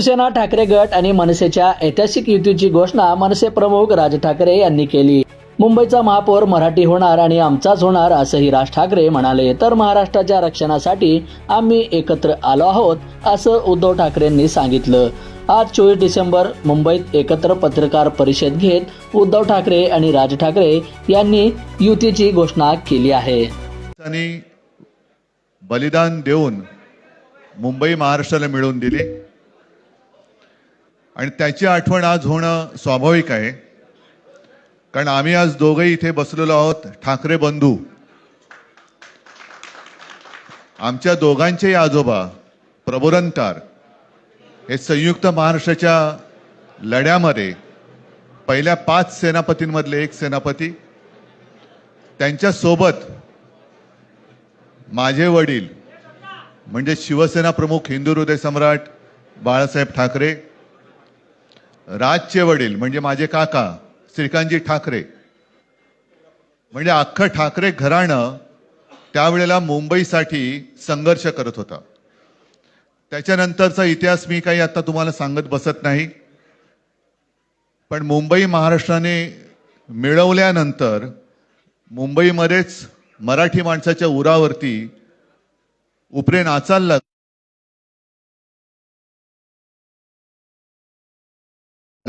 शिवसेना ठाकरे गट आणि मनसेच्या ऐतिहासिक युतीची घोषणा मनसे प्रमुख राज ठाकरे यांनी केली. मुंबईचा महापौर मराठी होणार आणि आमचाच होणार असंही राज ठाकरे म्हणाले. तर महाराष्ट्राच्या रक्षणासाठी आम्ही एकत्र आलो आहोत असं उद्धव ठाकरेंनी सांगितलं. आज चोवीस डिसेंबर मुंबईत एकत्र पत्रकार परिषद घेत उद्धव ठाकरे आणि राज ठाकरे यांनी युतीची घोषणा केली आहे. बलिदान देऊन मुंबई महाराष्ट्राला मिळवून दिली. आणि त्याची आठवण आज होणं स्वाभाविक आहे. कारण आम्ही आज दोघंही इथे बसलेलो आहोत ठाकरे बंधू. आमच्या दोघांचेही आजोबा प्रबोधनकार हे संयुक्त महाराष्ट्राच्या लढ्यामध्ये पहिल्या पाच सेनापतींमधले एक सेनापती. त्यांच्यासोबत माझे वडील म्हणजे शिवसेना प्रमुख हिंदू हृदय सम्राट बाळासाहेब ठाकरे राजचे वडील म्हणजे माझे काका श्रीकांतजी ठाकरे. म्हणजे अख्खं ठाकरे घराणं त्यावेळेला मुंबईसाठी संघर्ष करत होता. त्याच्यानंतरचा इतिहास मी काही आता तुम्हाला सांगत बसत नाही. पण मुंबई महाराष्ट्राने मिळवल्यानंतर मुंबईमध्येच मराठी माणसाच्या उरावरती उपरे नाचायला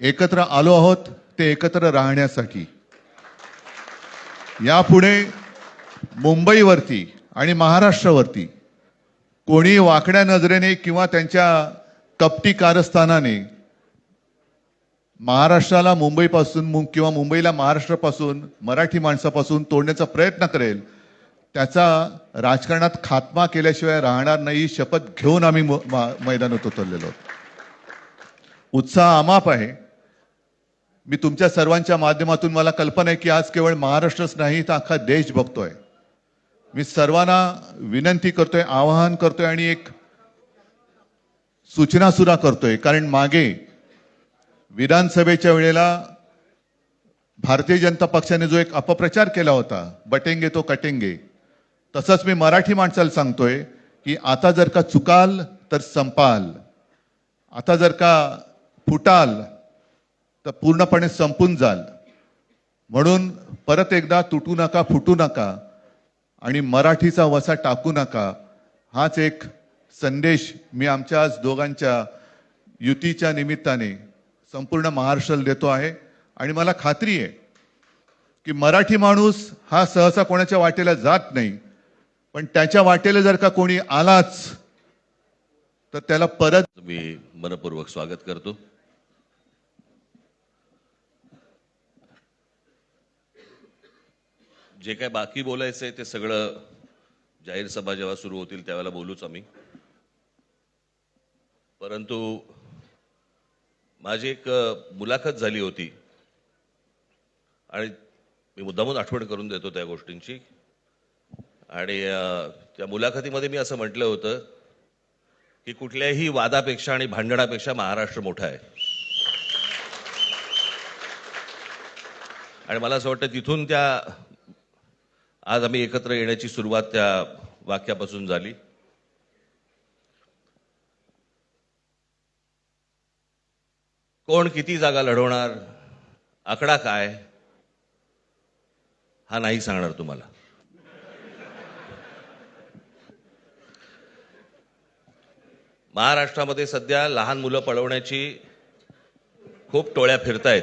एकत्र आलो आहोत ते एकत्र राहण्यासाठी. यापुढे मुंबईवरती आणि महाराष्ट्रावरती कोणी वाकड्या नजरेने किंवा त्यांच्या कपटी कारस्थानाने महाराष्ट्राला मुंबईपासून मु- किंवा मुंबईला महाराष्ट्रापासून मराठी माणसापासून तोडण्याचा प्रयत्न करेल त्याचा राजकारणात खात्मा केल्याशिवाय राहणार नाही शपथ घेऊन आम्ही म- मैदानात उतरलेलो आहोत. उत्साह अमाप आहे. मी तुमच्या सर्वांच्या माध्यमातून मला कल्पना आहे की आज केवळ महाराष्ट्रच नाही तर अख्खा देश बघतोय. मी सर्वांना विनंती करतोय आवाहन करतोय आणि एक सूचना सुद्धा करतोय. कारण मागे विधानसभेच्या वेळेला भारतीय जनता पक्षाने जो एक अपप्रचार केला होता बटेंगे तो कटेंगे तसंच मी मराठी माणसाला सांगतोय की आता जर का चुकाल तर संपाल. आता जर का फुटाल तर पूर्णपणे संपून जाल. म्हणून परत एकदा तुटू नका फुटू नका आणि मराठीचा वसा टाकू नका. हाच एक संदेश मी आमच्या आज दोघांच्या युतीच्या निमित्ताने संपूर्ण महाराष्ट्राला देतो आहे. आणि मला खात्री आहे की मराठी माणूस हा सहसा कोणाच्या वाटेला जात नाही. पण त्याच्या वाटेला जर का कोणी आलाच तर त्याला परत मी मनपूर्वक स्वागत करतो. जे काय बाकी बोलायचं आहे ते सगळं जाहीर सभा जेव्हा सुरू होतील त्यावेळेला बोलूच आम्ही. परंतु माझी एक मुलाखत झाली होती. आणि मी मुद्दामून आठवण करून देतो त्या गोष्टींची. आणि त्या मुलाखतीमध्ये मी असं म्हटलं होतं की कुठल्याही वादापेक्षा आणि भांडणापेक्षा महाराष्ट्र मोठा आहे. आणि मला असं वाटतं तिथून त्या आज आम्ही एकत्र येण्याची सुरुवात त्या वाक्यापासून झाली. कोण किती जागा लढवणार? आकडा काय? हा नाही सांगणार तुम्हाला. महाराष्ट्रामध्ये सध्या लहान मुलं पळवण्याची खूप टोळ्या फिरतायत.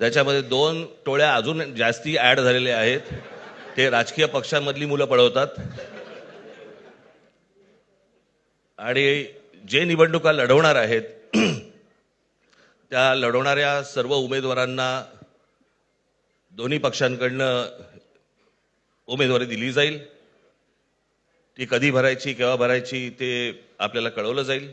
त्याच्यामध्ये दोन टोळ्या अजून जास्ती ॲड झालेल्या आहेत. ते राजकीय पक्षांमधली मुलं पळवतात. आणि जे निवडणुका लढवणार आहेत त्या लढवणाऱ्या सर्व उमेदवारांना दोन्ही पक्षांकडनं उमेदवारी दिली जाईल. ती कधी भरायची केव्हा भरायची ते आपल्याला कळवलं जाईल.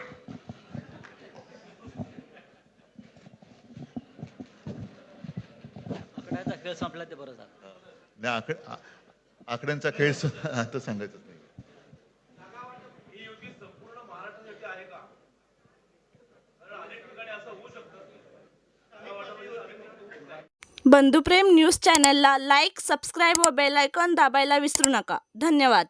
आकड्याचा खेळ संपला ते बरं झालं. नाही आकड आ- आकड्यांचा खेळ स- आता सांगायचं नाही. बंधुप्रेम न्यूज चॅनलला लाईक सबस्क्राईब व बेल आयकॉन दाबायला विसरू नका. धन्यवाद.